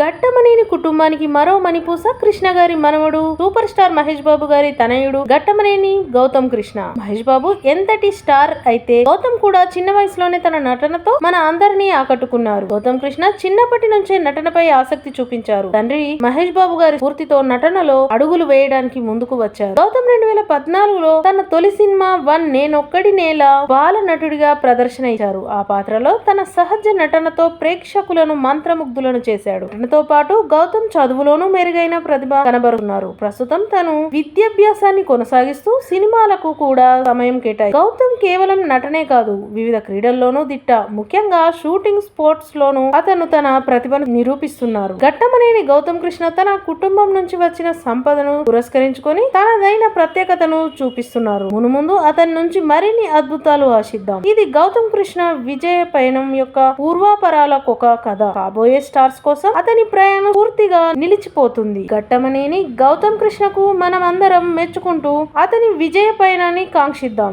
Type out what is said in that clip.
గట్టమనేని కుటుంబానికి మరో మణిపూస కృష్ణ గారి మనవడు సూపర్ స్టార్ మహేష్ బాబు గారి తనయుడు గట్టమనేని గౌతమ్ కృష్ణ. మహేష్ బాబు ఎంతటి స్టార్ అయితే గౌతమ్ కూడా చిన్న వయసులోనే తన నటనతో మన అందరినీ ఆకట్టుకున్నారు. గౌతమ్ కృష్ణ చిన్నప్పటి నుంచే నటనపై ఆసక్తి చూపించారు. తండ్రి మహేష్ బాబు గారి స్ఫూర్తితో నటనలో అడుగులు వేయడానికి ముందుకు వచ్చారు. గౌతమ్ రెండు వేల పద్నాలుగులో తన తొలి సినిమా వన్ నేనొక్కడి నేల బాల నటుడిగా ప్రదర్శన ఇచ్చారు. ఆ పాత్రలో తన సహజ నటనతో ప్రేక్షకులను మంత్రముగ్ధులను చేశాడు. తనతో పాటు గౌతమ్ చదువులోనూ మెరుగైన ప్రతిభ కనబరుతున్నారు ప్రస్తుతం తను విద్యాభ్యాసాన్ని కొనసాగిస్తూ సినిమాలకు కూడా సమయం కేటాయి. గౌతమ్ కేవలం నటనే కాదు వివిధ క్రీడల్లోనూ దిట్ట. ముఖ్యంగా షూటింగ్ స్పోర్ట్స్ లోనూ అతను తన ప్రతిభను నిరూపిస్తున్నారు. ఘట్టమనేని గౌతమ్ కృష్ణ తన కుటుంబం నుంచి వచ్చిన సంపదను పురస్కరించుకొని తనదైన ప్రత్యేకతను చూపిస్తున్నారు. మునుముందు అతని నుంచి మరిన్ని అద్భుతాలు ఆశిద్దాం. ఇది గౌతమ్ కృష్ణ విజయ పయనం యొక్క పూర్వాపరాలకు ఒక కథ. కాబోయే స్టార్స్ కోసం అతని ప్రయాణం పూర్తిగా నిలిచిపోతుంది. ఘట్టమనేని గౌతమ్ కృష్ణకు మనం అందరం మెచ్చుకుంటూ అతని విజయ పయనాన్ని కాంక్షిద్దాం.